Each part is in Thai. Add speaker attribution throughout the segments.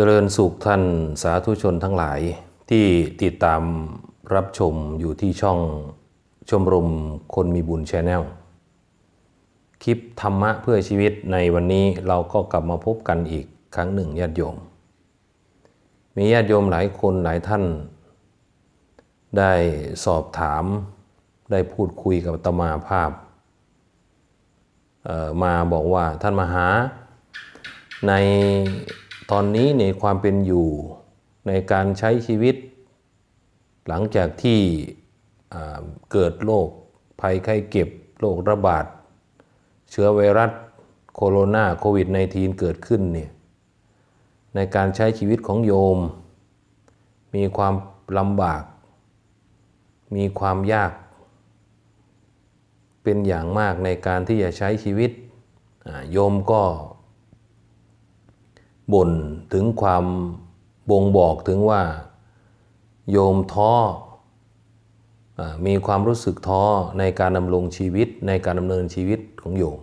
Speaker 1: เจริญสุขท่านสาธุชนทั้งหลายที่ติดตามรับชมอยู่ที่ช่องชมรมคนมีบุญชแนลคลิปธรรมะเพื่อชีวิตในวันนี้เราก็กลับมาพบกันอีกครั้งหนึ่งญาติโยม มีญาติโยมหลายคนหลายท่าน ได้สอบถามได้พูดคุยกับตมาภาพ มาบอกว่าท่านมหาใน ตอนนี้ในความเป็นอยู่ในการใช้ชีวิต หลังจากที่เกิดโรคภัยไข้เจ็บโรคระบาด เชื้อไวรัสโคโรนาโควิด -19 เกิดขึ้นเนี่ยในการใช้ชีวิตของโยม มีความลำบาก มีความยาก เป็นอย่างมากในการที่จะใช้ชีวิตโยมก็ บ่นถึงความบ่งบอกถึงว่า โยมท้อมีความรู้สึกท้อในการดำรงชีวิตในการดำเนินชีวิตของโยม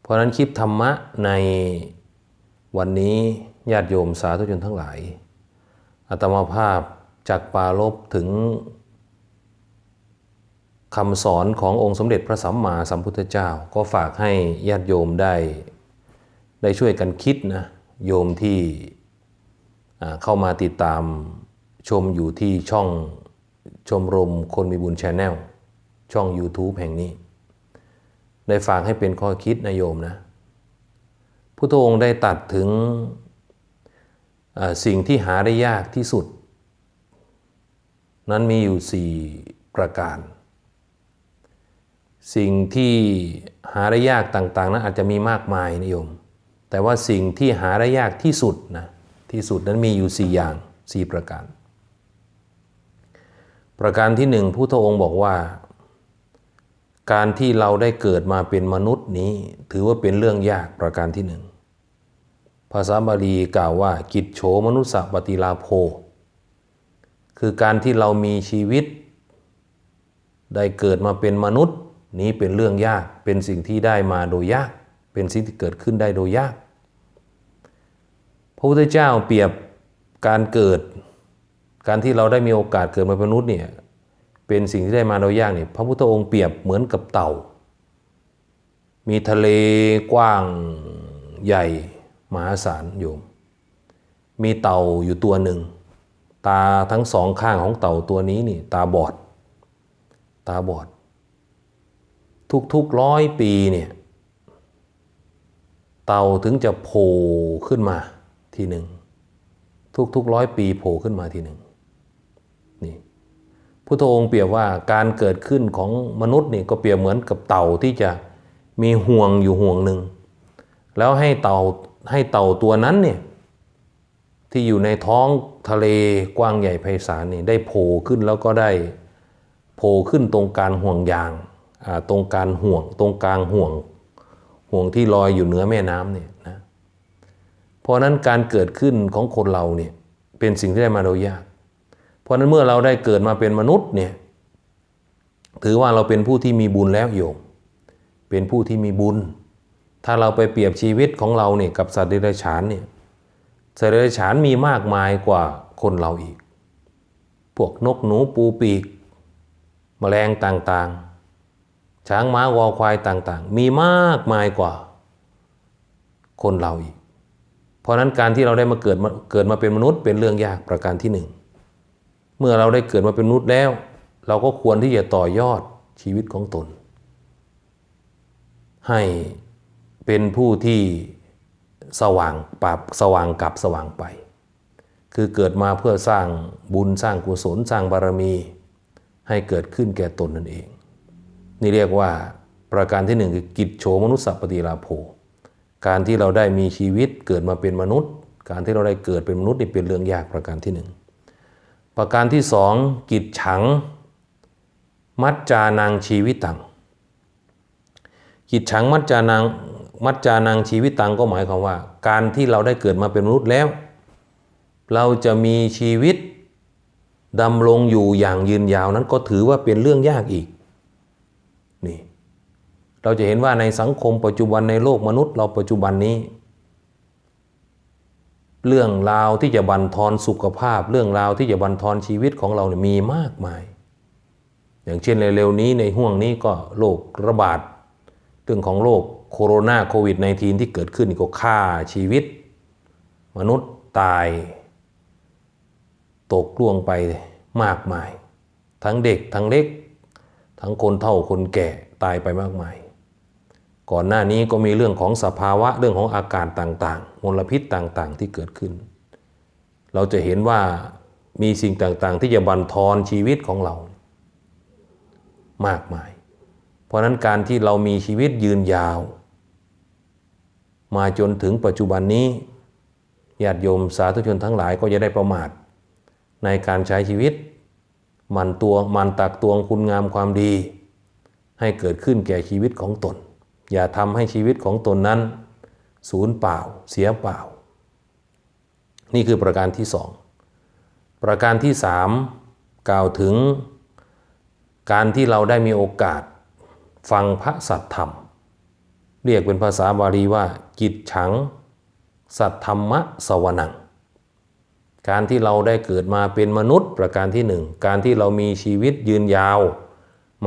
Speaker 1: เพราะนั้นคลิปธรรมะในวันนี้ญาติโยมสาธุชนทั้งหลายอาตมาภาพจากปารบถึงคำสอนขององค์สมเด็จพระสัมมาสัมพุทธเจ้า ก็ฝากให้ญาติโยมได้ ได้ช่วยกันคิดนะ โยมที่เข้ามาติดตามชมอยู่ที่ช่องชมรมคนมีบุญชาแนลช่อง YouTube แห่งนี้ ได้ฝากให้เป็นข้อคิดนะโยมนะพุทธองค์ได้ตัดถึงสิ่งที่หาได้ยากที่สุด นั้นมีอยู่สี่ประการ สิ่งที่หาได้ยากต่าง ๆ นั้นอาจจะมีมากมายนิยม แต่ว่าสิ่งที่หาได้ยากที่สุดนะที่สุดนั้นมีอยู่ 4 อย่าง 4 ประการ ประการที่หนึ่งพุทธองค์บอกว่า การที่เราได้เกิดมาเป็นมนุษย์นี้ ถือว่าเป็นเรื่องยากประการที่หนึ่งภาษาบาลีกล่าวว่า กิจโฉมนุสสปฏิลาโภ คือการที่เรามีชีวิต ได้เกิดมาเป็นมนุษย์ นี้เป็นเรื่องยากเป็นสิ่งที่ได้มาโดยยาก เป็นสิ่งที่เกิดขึ้นได้โดยยาก พระพุทธเจ้าเปรียบการเกิด การที่เราได้มีโอกาสเกิดมาเป็นมนุษย์เนี่ยเป็นสิ่งที่ได้มาโดยยากเนี่ยพระพุทธองค์เปรียบเหมือนกับเต่า มีทะเลกว้างใหญ่มหาศาลโยมมีเต่าอยู่ตัวหนึ่ง ตาทั้งสองข้างของเต่าตัวนี้นี่ตาบอด ตาบอด ทุกๆร้อยปีเนี่ยเต่าถึงจะโผล่ขึ้นมา ทีหนึ่งทุกๆร้อยปีโผล่ขึ้นมาทีหนึ่งนี่พุทธองค์เปรียบว่าการเกิดขึ้นของมนุษย์นี่ก็เปรียบเหมือนกับเต่าที่จะมีห่วงอยู่ห่วงหนึ่งแล้วให้เต่าให้เต่าตัวนั้นเนี่ยที่อยู่ในท้องทะเลกว้างใหญ่ไพศาลนี่ได้โผล่ขึ้นแล้วก็ได้โผล่ขึ้นตรงกางห่วงยางอ่าตรงกางห่วงตรงกลางห่วงห่วงที่ลอยอยู่เหนือแม่น้ำเนี่ย ราะนั้นการเกิดขึ้นของคนเราเนี่ยเป็นสิ่งที่ได้มาโดยยาก เพราะนั้นเมื่อเราได้เกิดมาเป็นมนุษย์เนี่ยถือว่าเราเป็นผู้ที่มีบุญแล้วโยมเป็นผู้ที่มีบุญ ถ้าเราไปเปรียบชีวิตของเราเนี่ยกับสัตว์เดรัจฉานเนี่ยสัตว์เดรัจฉานมีมากมายกว่าคนเราอีก พวกนกหนูปูปีกแมลงต่างๆ ช้างม้าวอควายต่างๆ มีมากมายกว่า คนเราอีก ราะนั้นการที่เราได้มาเกิดมาเกิดมาเป็นมนุษย์เป็นเรื่องยากประการที่หนึ่งเมื่อเราได้เกิดมาเป็นมนุษย์แล้ว เราก็ควรที่จะต่อยอดชีวิตของตน ให้เป็นผู้ที่สว่างปรับสว่างกลับสว่างไป คือเกิดมาเพื่อสร้างบุญสร้างกุศลสร้างบารมี ให้เกิดขึ้นแก่ตนนั่นเอง นี่เรียกว่าประการที่หนึ่งคือกิจโฉมนุสสปฏิลาโภ การที่เราได้มีชีวิตเกิดมาเป็นมนุษย์ การที่เราได้เกิดเป็นมนุษย์นี่เป็นเรื่องยากประการที่หนึ่งประการที่สองกิจฉัง มัจจานังชีวิตตังกิจฉังมัจจานังมัจจานังชีวิตตังก็หมายความว่า การที่เราได้เกิดมาเป็นมนุษย์แล้ว เราจะมีชีวิตดำรงอยู่อย่างยืนยาวนั้นก็ถือว่าเป็นเรื่องยากอีก เราจะเห็นว่าในสังคมปัจจุบันในโลกมนุษย์ เราปัจจุบันนี้ เรื่องราวที่จะบันทอนสุขภาพ เรื่องราวที่จะบันทอนชีวิตของเราเนี่ยมีมากมาย อย่างเช่นเร็วๆนี้ในห่วงนี้ก็โรคระบาดเรื่องของโรคโคโรนาโควิด -19 ที่เกิดขึ้นก็ฆ่าชีวิต มนุษย์ตาย ตกล่วงไปมากมาย ทั้งเด็กทั้งเล็ก ทั้งคนเฒ่าคนแก่ตายไปมากมาย ก่อนหน้านี้ก็มีเรื่องของสภาวะเรื่องของอากาศต่างๆ มลพิษต่างๆ ที่เกิดขึ้น เราจะเห็นว่ามีสิ่งต่างๆ ที่จะบันทอนชีวิตของเรา มากมาย เพราะนั้นการที่เรามีชีวิตยืนยาว มาจนถึงปัจจุบันนี้ญาติโยมสาธุชนทั้งหลายก็จะได้ประมาท ในการใช้ชีวิต มันตัวมันตักตวงคุณงามความดี ให้เกิดขึ้นแก่ชีวิตของตน อย่าทำให้ชีวิตของตนนั้นสูญเปล่า เสียเปล่า นี่คือประการที่สองประการที่สามกล่าวถึงการที่เราได้มีโอกาสฟังพระสัทธรรม เรียกเป็นภาษาบาลีว่าจิตฉัง สัทธรรมะสวนัง การที่เราได้เกิดมาเป็นมนุษย์ ประการที่หนึ่งการที่เรามีชีวิตยืนยาว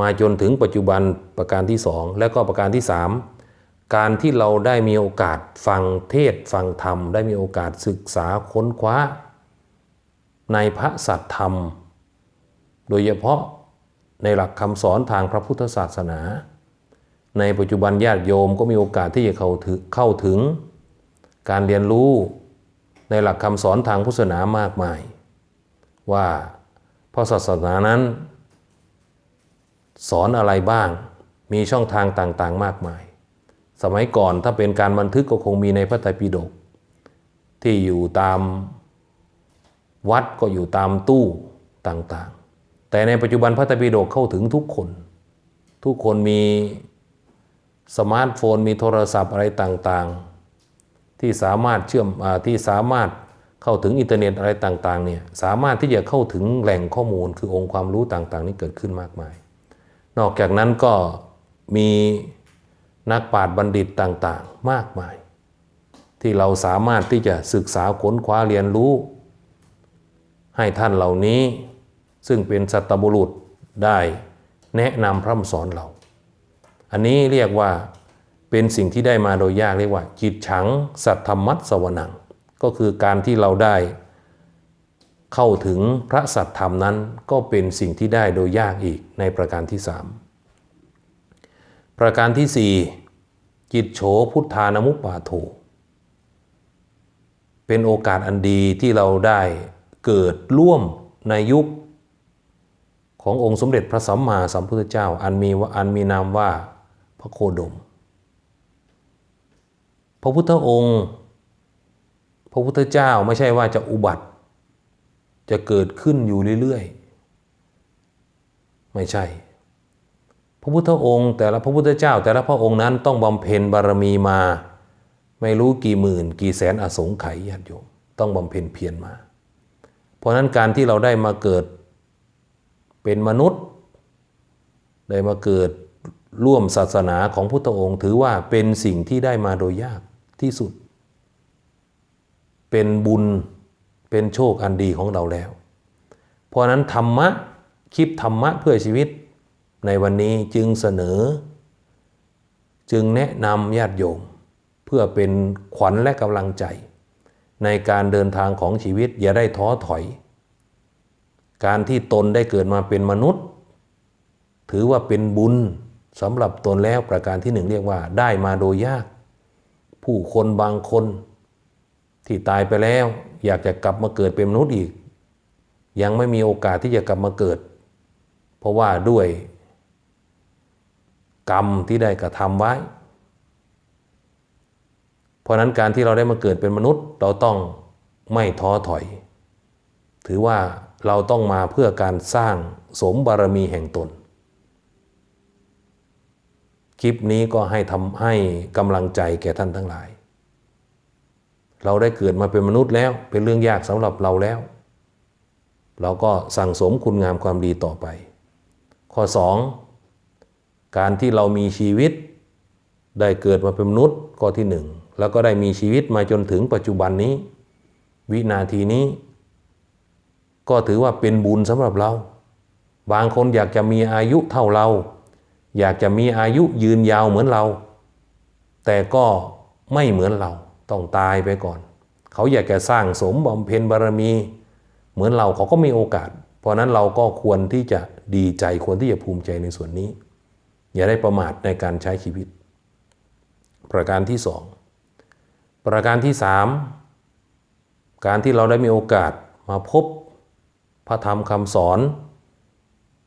Speaker 1: มาจนถึงปัจจุบันประการที่สองและก็ประการที่สามการที่เราได้มีโอกาสฟังเทศฟังธรรม ได้มีโอกาสศึกษาค้นคว้า ในพระสัทธรรม โดยเฉพาะในหลักคำสอนทางพระพุทธศาสนา ในปัจจุบันญาติโยมก็มีโอกาสที่จะเข้าถึงเข้าถึง การเรียนรู้ในหลักคำสอนทางพุทธศาสนามากมาย ว่าพระศาสนานั้น สอนอะไรบ้าง มีช่องทางต่างๆ มากมาย สมัยก่อนถ้าเป็นการบันทึกก็คงมีในพระไตรปิฎกที่อยู่ตามวัดก็อยู่ตามตู้ต่างๆ แต่ในปัจจุบันพระไตรปิฎกเข้าถึงทุกคน ทุกคนมีสมาร์ทโฟนมีโทรศัพท์อะไรต่างๆ ที่สามารถเชื่อมอที่สามารถเข้าถึงอินเทอร์เน็ตอะไรต่างๆเนี่ยสามารถที่จะเข้าถึงแหล่งข้อมูลคือองค์ความรู้ต่างๆ นี้เกิดขึ้นมากมาย นอกจากนั้นก็มีนักปราชญ์บัณฑิตต่างๆ มากมาย ที่เราสามารถที่จะศึกษาค้นคว้าเรียนรู้ ให้ท่านเหล่านี้ ซึ่งเป็นสัตบุรุษได้แนะนำพร่ำสอนเรา อันนี้เรียกว่าเป็นสิ่งที่ได้มาโดยยากเรียกว่า จิตฉังสัทธรรมัตสวนัง ก็คือการที่เราได้ เข้าถึงพระสัทธรรมนั้นก็เป็นสิ่งที่ได้โดยยากอีกในประการที่สามประการที่สี่จิตโฉพุทธานมุปปาโทเป็นโอกาสอันดีที่เราได้เกิดร่วมในยุคขององค์สมเด็จพระสัมมาสัมพุทธเจ้าอันมีว่าอันมีนามว่าพระโคดม พระพุทธองค์ พระพุทธเจ้าไม่ใช่ว่าจะอุบัติ จะเกิดขึ้นอยู่เรื่อยๆ ไม่ใช่ พระพุทธองค์ แต่ละพระพุทธเจ้า แต่ละพระองค์นั้นต้องบำเพ็ญบารมีมา ไม่รู้กี่หมื่น กี่แสนอสงไขยญาติโยมต้องบำเพ็ญเพียรมา เพราะนั้นการที่เราได้มาเกิดเป็นมนุษย์ ได้มาเกิดร่วมศาสนาของพุทธองค์ ถือว่าเป็นสิ่งที่ได้มาโดยยากที่สุด เป็นบุญ เป็นโชคอันดีของเราแล้ว เพราะนั้นธรรมะคลิปธรรมะเพื่อชีวิต ในวันนี้จึงเสนอ จึงแนะนำญาติโยม เพื่อเป็นขวัญและกำลังใจ ในการเดินทางของชีวิตอย่าได้ท้อถอย การที่ตนได้เกิดมาเป็นมนุษย์ ถือว่าเป็นบุญสำหรับตนแล้วประการที่หนึ่งเรียกว่าได้มาโดยยาก ผู้คนบางคน ที่ตายไปแล้ว อยากจะกลับมาเกิดเป็นมนุษย์อีก ยังไม่มีโอกาสที่จะกลับมาเกิด เพราะว่าด้วย กรรมที่ได้กระทำไว้ เพราะนั้นการที่เราได้มาเกิดเป็นมนุษย์ เราต้องไม่ท้อถอย ถือว่าเราต้องมาเพื่อการสร้างสมบารมีแห่งตน คลิปนี้ก็ให้ทำให้กำลังใจแก่ท่านทั้งหลาย เราได้เกิดมาเป็นมนุษย์แล้ว เป็นเรื่องยากสำหรับเราแล้ว เราก็สั่งสมคุณงามความดีต่อไป ข้อ 2 การที่เรามีชีวิต ได้เกิดมาเป็นมนุษย์ข้อที่หนึ่งแล้วก็ได้มีชีวิตมาจนถึงปัจจุบันนี้ วินาทีนี้ ก็ถือว่าเป็นบุญสำหรับเรา บางคนอยากจะมีอายุเท่าเรา อยากจะมีอายุยืนยาวเหมือนเรา แต่ก็ไม่เหมือนเรา ต้องตายไปก่อน เขาอยากจะสร้างสมบำเพ็ญบารมี เหมือนเราเขาก็มีโอกาส เพราะนั้นเราก็ควรที่จะดีใจควรที่จะภูมิใจในส่วนนี้ อย่าได้ประมาทในการใช้ชีวิต ประการที่สองประการที่สามการที่เราได้มีโอกาสมาพบพระธรรมคำสอน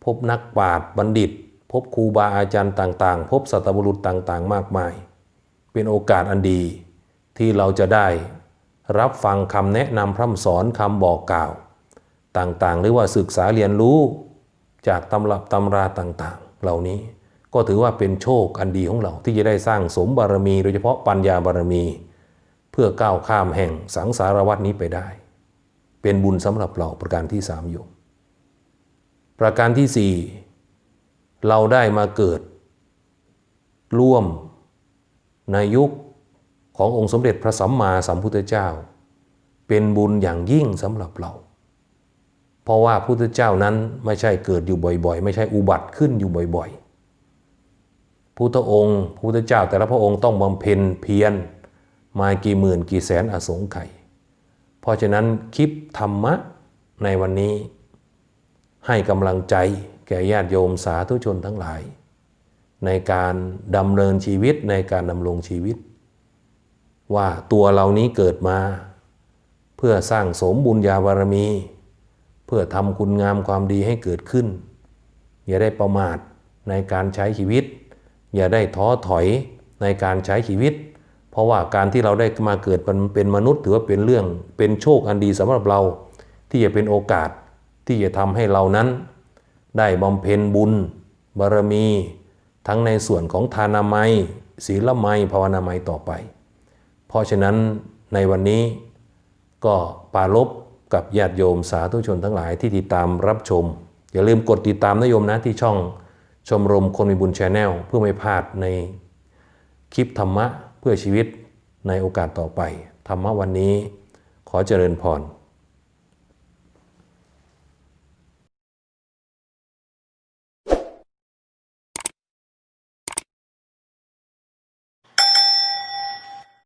Speaker 1: พบนักปราชญ์บัณฑิต พบครูบาอาจารย์ต่าง ๆ พบสัตบุรุษต่าง ๆ มากมาย เป็นโอกาสอันดี ที่เราจะได้รับฟังคำแนะนำพร่ำสอนคำบอกกล่าว ต่างๆ หรือว่าศึกษาเรียนรู้จากตำรับตำราต่างๆ เหล่านี้ก็ถือว่าเป็นโชคอันดีของเราที่จะได้สร้างสมบารมี โดยเฉพาะปัญญาบารมี เพื่อก้าวข้ามแห่งสังสารวัฏนี้ไปได้ เป็นบุญสำหรับเราประการที่สามโยมประการที่สี่เราได้มาเกิด ร่วมในยุค ขององค์สมเด็จพระสัมมาสัมพุทธเจ้า เป็นบุญอย่างยิ่งสำหรับเรา เพราะว่าพุทธเจ้านั้นไม่ใช่เกิดอยู่บ่อยๆ ไม่ใช่อุบัติขึ้นอยู่บ่อยๆ พุทธองค์พุทธเจ้าแต่ละพระองค์ต้องบำเพ็ญเพียรมากี่หมื่นกี่แสนอสงไขยเพราะฉะนั้นคลิปธรรมะในวันนี้ ให้กำลังใจแก่ญาติโยมสาธุชนทั้งหลาย ในการดำเนินชีวิตในการดำรงชีวิต ว่าตัวเรานี้เกิดมา เพื่อสร้างสมบุญญาบารมี เพื่อทำคุณงามความดีให้เกิดขึ้น อย่าได้ประมาทในการใช้ชีวิต อย่าได้ท้อถอยในการใช้ชีวิต เพราะว่าการที่เราได้มาเกิดเป็นมนุษย์ถือว่าเป็นเรื่องเป็นโชคอันดีสำหรับเรา ที่จะเป็นโอกาสที่จะทำให้เรานั้น ได้บำเพ็ญบุญ บารมี ทั้งในส่วนของทานามัย ศีลไมัยภาวนามัยต่อไป เพราะฉะนั้นในวันนี้ก็ปารบกับญาติโยมสาธุชนทั้งหลายที่ติดตามรับชม อย่าลืมกดติดตามนโยมนะที่ช่องชมรมคนมีบุญชาแนลเพื่อไม่พลาดในคลิปธรรมะเพื่อชีวิตในโอกาสต่อไป ธรรมะวันนี้ขอเจริญพร